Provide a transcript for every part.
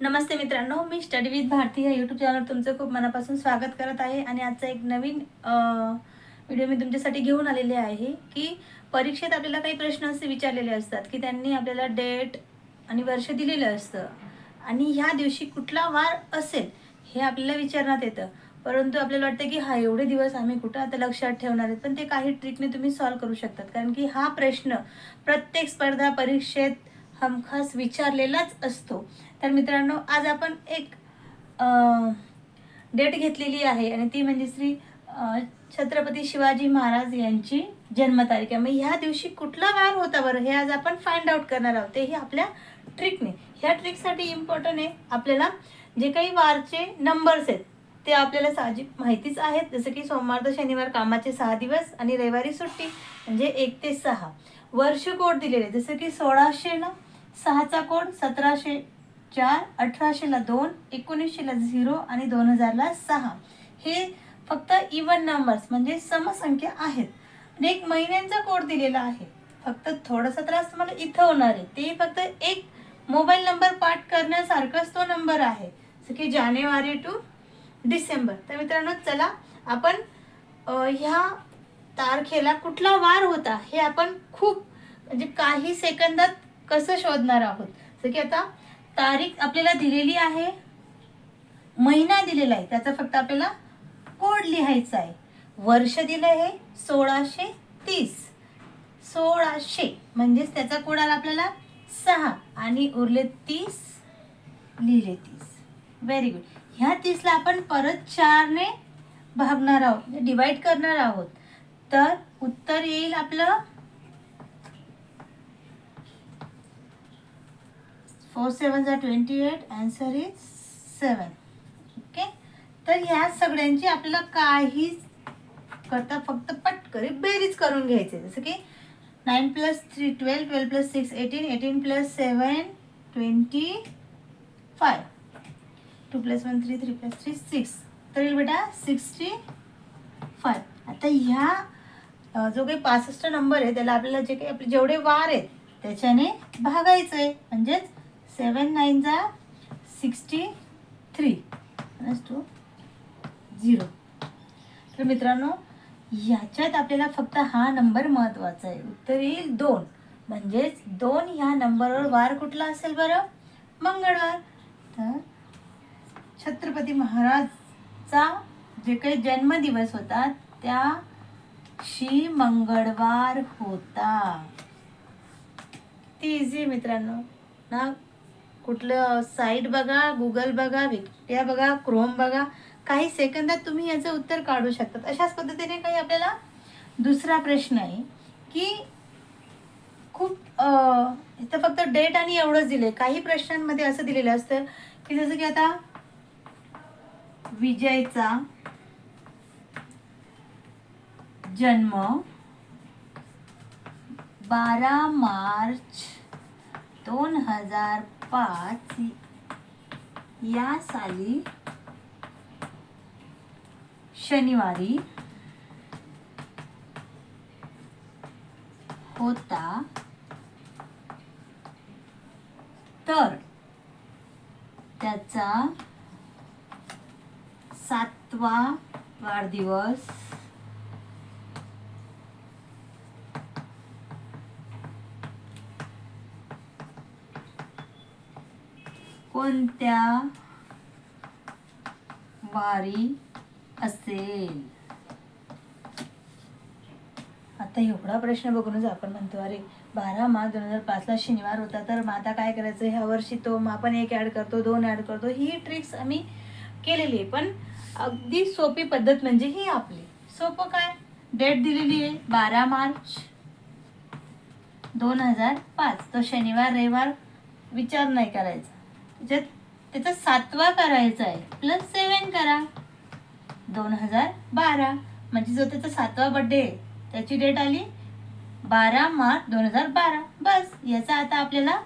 नमस्ते मित्रांनो मी study with Bharti या YouTube channel तुमचं खूप मनापासून स्वागत करत आहे. आणि आजचा एक नवीन व्हिडिओ मी तुमच्यासाठी घेऊन आलेले आहे की परीक्षेत आपल्याला काही प्रश्न असे विचारलेले असतात की त्यांनी आपल्याला डेट आणि वर्ष दिलेलं असतं. आणि ह्या दिवशी कुठला वार असेल हे आपल्याला विचारण्यात येतं. परंतु आपल्याला वाटतं की हा एवढे दिवस आम्ही कुठं आता लक्षात ठेवणार आहेत. पण ते काही ट्रिकने तुम्ही सॉल्व्ह करू शकतात. कारण की हा प्रश्न प्रत्येक स्पर्धा परीक्षेत हमखास विचारलेलाच असतो. तर मित्रांनो आज आपण एक डेट घेतलेली आहे आणि ती म्हणजे श्री छत्रपती शिवाजी महाराज यांची जन्मतारीख आहे. मग ह्या दिवशी कुठला वार होता बरं? हे आज आपण फाइंड आउट करणार आहोत. तेही आपल्या ट्रिकने ह्या ट्रिकसाठी इम्पॉर्टंट आहे आपल्याला जे काही वारचे नंबर्स आहेत ते आपल्याला साहजिक माहितीच आहेत. जसं की सोमवार ते शनिवार कामाचे सहा दिवस आणि रविवारी सुट्टी म्हणजे एक ते सहा. वर्ष कोड दिलेले. जसं की सोळाशे ना? सहाचा कोड सतराशे चार अठराशेला दोन एकोणीसशेला झिरो आणि दोन हजारला सहा. हे फक्त इवन नंबर्स म्हणजे समसंख्या आहेत. आणि एक महिन्यांचा कोड दिलेला आहे. फक्त थोडासा त्रास तुम्हाला इथं होणार आहे. ते फक्त एक मोबाईल नंबर पाठ करण्यासारखाच तो नंबर आहे. जसं की जानेवारी टू डिसेंबर. तर मित्रांनो चला आपण ह्या तारखेला कुठला वार होता हे आपण खूप म्हणजे काही सेकंदात कसं शोधणार आहोत? जसं की आता तारीख आपल्याला दिलेली आहे महिना दिलेला आहे त्याचा फक्त आपल्याला कोड लिहायचा आहे. वर्ष दिलं आहे सोळाशे तीस. सोळाशे म्हणजेच त्याचा कोड आला आपल्याला सहा आणि उरले तीस लिहिले तीस. व्हेरी गुड ह्या तीसला आपण परत चारने भागणार आहोत म्हणजे डिवाइड करणार आहोत. तर उत्तर येईल आपलं फोर सेवन जा twenty eight answer is seven okay? तर ह्या सगळ्यांची आपल्याला काहीच करता फक्त पटकरी बेरीज करून घ्यायचे. जसं की nine plus three twelve twelve plus six eighteen eighteen plus seven twenty five two plus one three three plus three six. तर येईल बेटा सिक्स्टी फाय आता ह्या जो काही पासष्ट नंबर आहे त्याला आपल्याला जे काही आपले जेवढे वार आहेत त्याच्याने भागायचं आहे म्हणजेच सेवन नाईन जा सिक्स्टी थ्री. टू झिरो तर मित्रांनो याच्यात आपल्याला फक्त हा नंबर महत्त्वाचा आहे. उत्तर येईल दोन. म्हणजेच दोन ह्या नंबरवर वार कुठला असेल बरं? मंगळवार. तर छत्रपती महाराजचा जे काही जन्मदिवस होता त्या शी मंगळवार होता. किती इझी मित्रांनो. ना? कुठलं साईट बघा गुगल बघा विकिपीडिया बघा क्रोम बघा काही सेकंदात तुम्ही याचं उत्तर काढू शकतात. अशाच पद्धतीने काही आपल्याला दुसरा प्रश्न आहे की खूप इथं फक्त डेट आणि एवढंच दिले काही प्रश्नांमध्ये असं दिलेलं असतं की जसं की आता विजयचा जन्म बारा मार्च दोन हजार पाच या साली शनिवारी होता. तर त्याचा सातवा वाढदिवस कोणत्या वारी असेल? आता एवढा प्रश्न बघूनच आपण म्हणतो अरे बारा मार्च दोन हजार पाचला शनिवार होता तर मग आता काय करायचं? ह्या वर्षी तो मग आपण एक ॲड करतो दोन ॲड करतो. ही ट्रिक्स आम्ही केलेली आहे पण अगदी सोपी पद्धत म्हणजे ही आपली. सोपं काय? डेट दिलेली आहे बारा मार्च दोन हजार पाच. तो शनिवार रविवार विचार नाही करायचा. ज्यात त्याचा सातवा करायचा आहे. प्लस सेवन करा. दोन हजार बारा. म्हणजे जो त्याचा सातवा बड्डे आहे त्याची डेट आली बारा मार्च दोन हजार बारा. बस याचा आता आपल्याला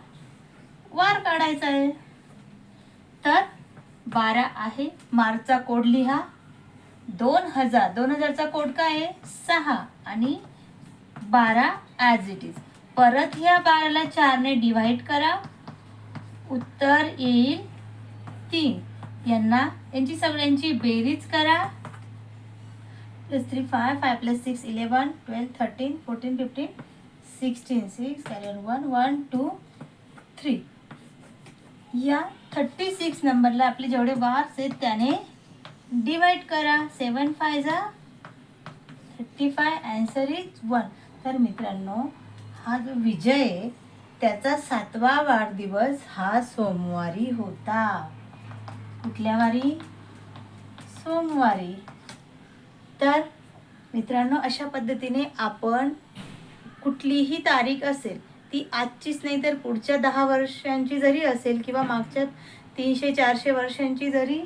वार काढायचा आहे. तर बारा आहे मार्चचा कोड लिहा. दोन हजार दोन हजारचा कोड काय आहे? सहा. आणि बारा ॲज इट इज परत ह्या बाराला चारने डिवाइड करा. उत्तर येईल तीन. यांना यांची सगळ्यांची बेरीज करा. Plus three five five plus six eleven twelve thirteen fourteen fifteen sixteen six carrier one one two three या थर्टी सिक्स नंबरला आपले जेवढे वार्स आहेत त्याने डिवाइड करा. सेवन फाय जा thirty five answer is one तर मित्रांनो हा जो विजय आहे त्याचा सातवा वाढदिवस हा सोमवारी होता. कुठल्या वारी? सोमवारी. तर मित्रांनो अशा पद्धतीने आपण कुठलीही तारीख असेल ती आजचीच नाही तर पुढच्या दहा वर्षांची जरी असेल किंवा मागच्या तीनशे चारशे वर्षांची जरी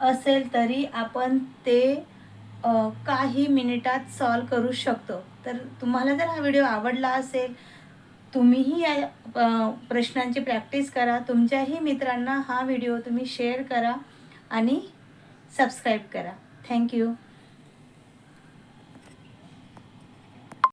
असेल तरी आपण ते काही मिनिटात सॉल्व करू शकतो. तर तुम्हाला जर हा व्हिडिओ आवडला असेल तुम्हीही या प्रश्नांची प्रॅक्टिस करा. तुमच्याही मित्रांना हा व्हिडिओ तुम्ही शेअर करा आणि सबस्क्राईब करा. थँक्यू